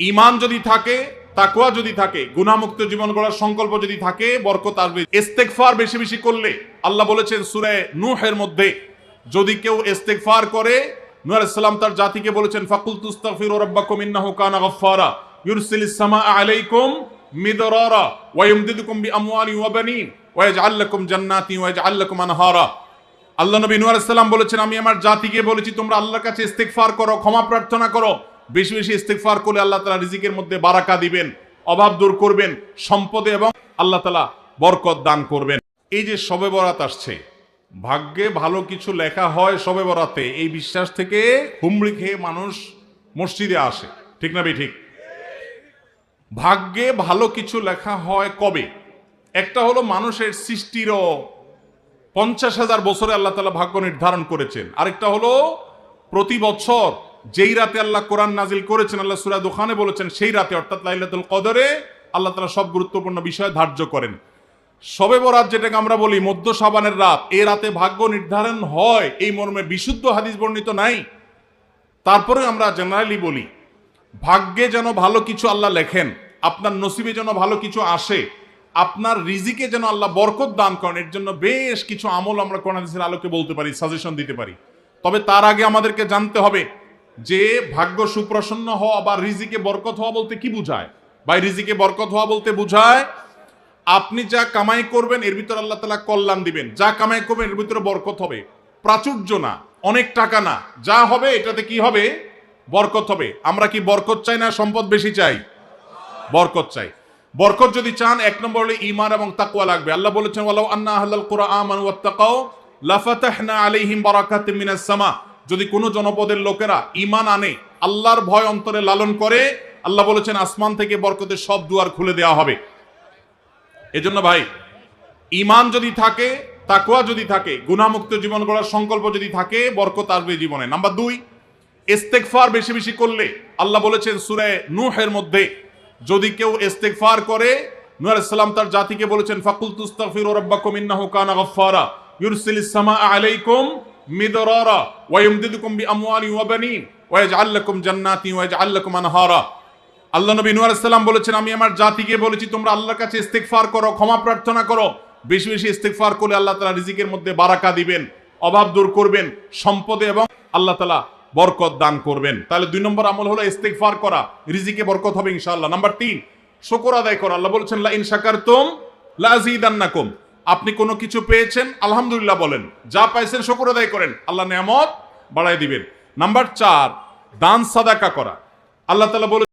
ইমান যদি থাকে তাকুয়া যদি থাকে গুনামুক্ত জীবন গড়ার সংকল্প যদি থাকে, বরকত আসবে। ইস্তেগফার বেশি বেশি করলে, আল্লাহ বলেছেন সূরা নুহের মধ্যে, যদি কেউ ইস্তেগফার করে, নূহ আলাইহিস সালাম তার জাতিকে বলেছেন ফাকুল তুস্তাগফিরু রাব্বাকুম ইন্নাহু কানা গাফফারা ইউরসিলিস সামা আলাইকুম মিদরারা, ওয়া ইমদিদুকুম বিআমওয়ালি ওয়া বানিন, ওয়া ইয়াজআল জান্নাতি ওয়া ইয়াজআল আনহারা। আল্লাহ নবী নূহ আলাইহিস সালাম বলেছেন, আমি আমার জাতিকে বলেছি, তোমরা আল্লাহর কাছে ইস্তেগফার করো, ক্ষমা প্রার্থনা করো। বেশি বেশি ইস্তেগফার করলে আল্লাহ তাআলা রিজিকের মধ্যে বারাকা দিবেন, অভাব দূর করবেন, সম্পদে এবং আল্লাহ তাআলা বরকত দান করবেন। এই যে শবে বরাত আসছে, ভাগ্যে ভালো কিছু লেখা হয় শবে বরাতে, এই বিশ্বাস থেকে হুমড়ি খেয়ে মানুষ মসজিদে আসে। ঠিক না ঠিক? ভাগ্যে ভালো কিছু লেখা হয় কবে? একটা হলো মানুষের সৃষ্টিরও পঞ্চাশ হাজার বছরে আল্লাহ তালা ভাগ্য নির্ধারণ করেছেন। আরেকটা হলো প্রতি বছর যেই রাতে আল্লাহ কোরআন নাজিল করেছেন, আল্লাহ সুরা দোকানে বলেছেন, সেই রাতে, অর্থাৎ লাইলাতুল কদরে, আল্লাহ তালা সব গুরুত্বপূর্ণ বিষয় ধার্য করেন। সবে বরাত যেটাকে আমরা বলি মধ্য সাবানের রাত, এ রাতে ভাগ্য নির্ধারণ হয়, এই মর্মে বিশুদ্ধ হাদিস বর্ণিত নাই। তারপরে আমরা জেনারেলি বলি, ভাগ্যে যেন ভালো কিছু আল্লাহ লেখেন, আপনার নসিবে যেন ভালো কিছু আসে, আপনার রিজিকে যেন আল্লাহ বরকত দান করেন, এর জন্য বেশ কিছু আমল আমরা কোরআন আলোকে বলতে পারি সাজেশন দিতে পারি। তবে তার আগে আমাদেরকে জানতে হবে যে ভাগ্য সুপ্রসন্ন হওয়া বা রিজিকে বরকত হওয়া বলতে কি বুঝায়? বা রিজিকে বরকত হওয়া বলতে বুঝায়, আপনি যা কামাই করবেন, এর ভিতরে আল্লাহ তালা কল্যাণ দিবেন। যা কামাই করবেন, এর ভিতরে বরকত হবে। প্রাচুর্য না, অনেক টাকা না। যা হবে, এটাতে কি হবে? বরকত হবে। আমরা কি বরকত চাই না, সম্পদ বেশি চাই? বরকত চাই। বরকত যদি চান, এক নম্বর হলে ইমান এবং তাকওয়া লাগবে। আল্লাহ বলেছেন, ওয়ালাউ আন্না আহলাল কুরআন ওয়াত্তাকাও লাফাতাহনা আলাইহিম বারাকাতিম মিনাস সামা। যদি কোনো জনপদের লোকেরা ইমান আনে, আল্লাহর ভয় অন্তরে লালন করে, আল্লাহ বলেছেন, আসমান থেকে বরকতের সব দুয়ার খুলে দেওয়া হবে। এজন্য ভাই ইমান যদি থাকে তাকুয়া যদি থাকে গুণামুক্ত জীবন গড়ার সংকল্প যদি থাকে, বরকত আসবে জীবনে। নাম্বার দুই, ইস্তেগফার বেশি বেশি করলে, আল্লাহ বলেছেন, সুরে নূহের মধ্যে যদি কেউ ইস্তেগফার করে, নূহ আলাইহিস সালাম তার জাতিকে বলেছেন ফাকুল তুস্তাগফিরু রাব্বাকুম ইন্নাহু কানা গাফফারা, ইউরসিলিস সামা আলাইকুম মিদরারা ওয়া ইমদিদুকুম বিআমওয়ালি ওয়া বানিন ওয়া ইয়াজআল লাকুম জান্নাতি ওয়া ইয়াজআল লাকুম আনহারা। আল্লাহ নবী নূহ আলাইহিস বলেছেন, আমি আমার জাতিকে বলেছি, তোমরা আল্লাহর কাছে ইস্তেগফার করো, ক্ষমা প্রার্থনা করো। বেশি বেশি ইস্তেগফার করলে আল্লাহ তাআলা রিজিকের মধ্যে বারাকা দিবেন, অভাব দূর করবেন, সম্পদে এবং আল্লাহ তাআলা বরকত দান করবেন। তাহলে দুই নম্বর আমল হলো ইস্তেগফার করা, রিজিকে বরকত হবে ইনশাআল্লাহ। নাম্বার তিন, শুকর আদায় করা। আল্লাহ বলেছেন লা ইন শাকারতুম লা আযীদান্নাকুম আপনি কোনো কিছু পেয়েছেন, আলহামদুলিল্লাহ বলেন। যা পাইছেন শকুর আদায় করেন, আল্লাহ নিয়ামত বাড়াই দিবেন। নাম্বার চার, দান সাদাকা করা। আল্লাহ তালা বলে